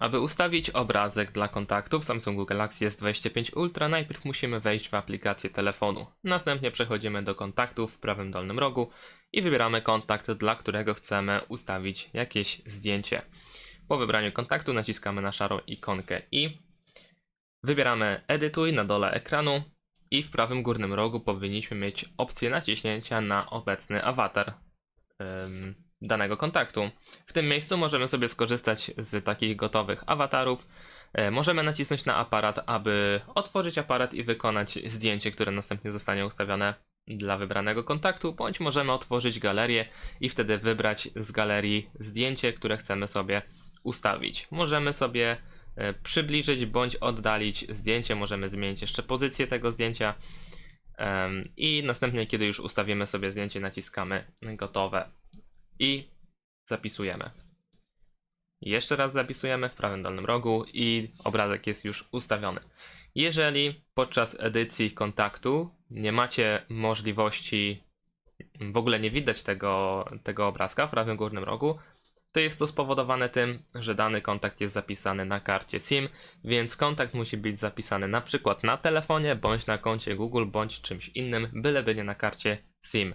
Aby ustawić obrazek dla kontaktów Samsungu Galaxy S25 Ultra, najpierw musimy wejść w aplikację telefonu. Następnie przechodzimy do kontaktów w prawym dolnym rogu i wybieramy kontakt, dla którego chcemy ustawić jakieś zdjęcie. Po wybraniu kontaktu naciskamy na szarą ikonkę i wybieramy edytuj na dole ekranu i w prawym górnym rogu powinniśmy mieć opcję naciśnięcia na obecny awatar em, danego kontaktu. W tym miejscu możemy sobie skorzystać z takich gotowych awatarów. E, Możemy nacisnąć na aparat, aby otworzyć aparat i wykonać zdjęcie, które następnie zostanie ustawione dla wybranego kontaktu, bądź możemy otworzyć galerię i wtedy wybrać z galerii zdjęcie, które chcemy sobie ustawić. Możemy sobie e, przybliżyć bądź oddalić zdjęcie, możemy zmienić jeszcze pozycję tego zdjęcia. I następnie, kiedy już ustawimy sobie zdjęcie, naciskamy gotowe i zapisujemy. Jeszcze raz zapisujemy w prawym dolnym rogu i obrazek jest już ustawiony. Jeżeli podczas edycji kontaktu nie macie możliwości, w ogóle nie widać tego, tego obrazka w prawym górnym rogu, to jest to spowodowane tym, że dany kontakt jest zapisany na karcie SIM, więc kontakt musi być zapisany na przykład na telefonie, bądź na koncie Google, bądź czymś innym, byleby nie na karcie SIM.